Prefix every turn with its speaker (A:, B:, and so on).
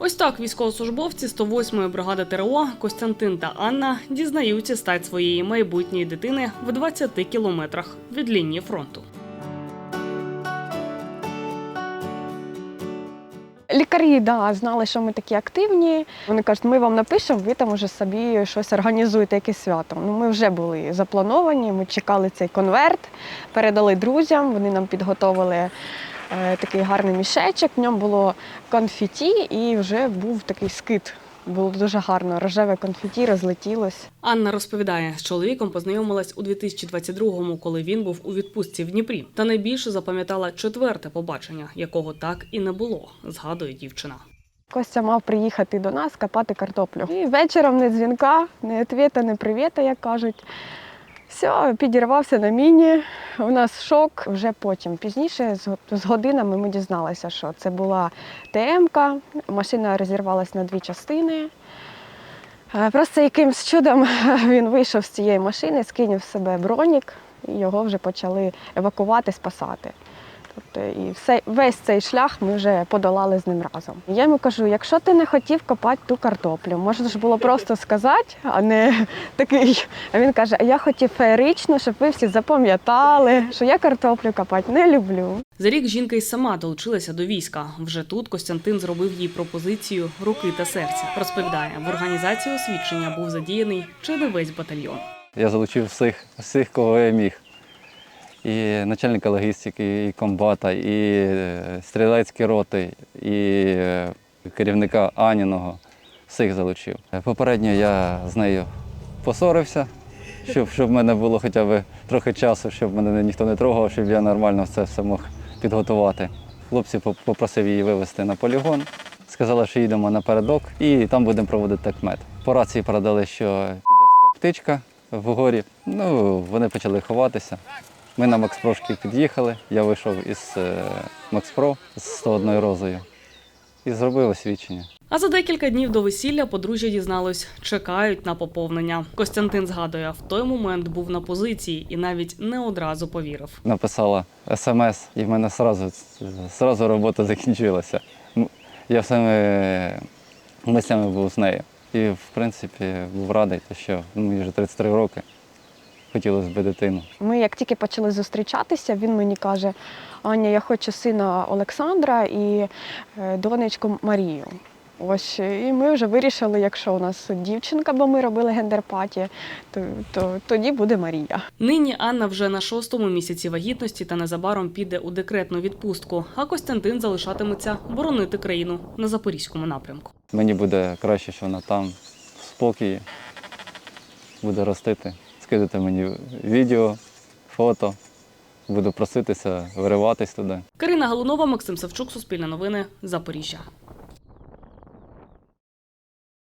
A: Ось так військовослужбовці 108-ї бригади ТРО Костянтин та Анна дізнаються стать своєї майбутньої дитини в 20 кілометрах від лінії фронту.
B: Лікарі да, знали, що ми такі активні. Вони кажуть, ми вам напишемо, ви там уже собі щось організуєте, якесь свято. Ну, ми вже були заплановані, ми чекали цей конверт, передали друзям, вони нам підготовили е, такий гарний мішечок, в ньому було конфеті і вже був такий скид. Було дуже гарно, рожеве конфеті розлетілось.
A: Анна розповідає, з чоловіком познайомилась у 2022-му, коли він був у відпустці в Дніпрі. Та найбільше запам'ятала четверте побачення, якого так і не було, згадує дівчина.
B: Костя мав приїхати до нас копати картоплю. І вечором не дзвінка, не ответа, не привіта, як кажуть. Все, підірвався на міні. У нас шок. Вже потім пізніше, з годинами, ми дізналися, що це була ТМ-ка. Машина розірвалась на дві частини. Е, Просто якимсь чудом він вийшов з цієї машини, скинув з себе бронік, і його вже почали евакувати, спасати. Тобто і все, весь цей шлях ми вже подолали з ним разом. Я йому кажу: якщо ти не хотів копати ту картоплю, можна ж було просто сказати, а не такий. А він каже: а я хотів феєрично, щоб ви всі запам'ятали, що я картоплю копати не люблю.
A: За рік жінка й сама долучилася до війська. Вже тут Костянтин зробив їй пропозицію руки та серця. Розповідає, в організації освідчення був задіяний чи не весь батальйон.
C: Я залучив всіх, всіх, кого я міг. І начальника логістики, і комбата, і е, стрілецькі роти, і е, керівника Аніного. Всіх залучив. Попередньо я з нею посорився, щоб, щоб в мене було хоча б трохи часу, щоб мене ніхто не трогав, щоб я нормально це все мог підготувати. Хлопці поп- попросив її вивезти на полігон. Сказали, що їдемо напередок і там будемо проводити такмет. По рації передали, що підерська птичка в горі. Ну, вони почали ховатися. Ми на Макспрошки під'їхали. Я вийшов із е, Макспро з 101 розою і зробив освідчення.
A: А за декілька днів до весілля подружжя дізналось, чекають на поповнення. Костянтин згадує, в той момент був на позиції і навіть не одразу повірив.
C: Написала смс, і в мене сразу, сразу робота закінчилася. Я всіми мислями був з нею. І, в принципі, був радий, що ну, мені вже 33 роки. Хотілося б дитину.
B: Ми як тільки почали зустрічатися, він мені каже: Аня, я хочу сина Олександра і е, донечку Марію. Ось і ми вже вирішили, якщо у нас дівчинка, бо ми робили гендерпаті, то, то тоді буде Марія.
A: Нині Анна вже на шостому місяці вагітності та незабаром піде у декретну відпустку. А Костянтин залишатиметься боронити країну на запорізькому напрямку.
C: Мені буде краще, що вона там в спокої буде ростити, скидати мені відео, фото. Буду проситися, вириватись туди.
A: Карина Галунова, Максим Савчук, Суспільне новини, Запоріжжя.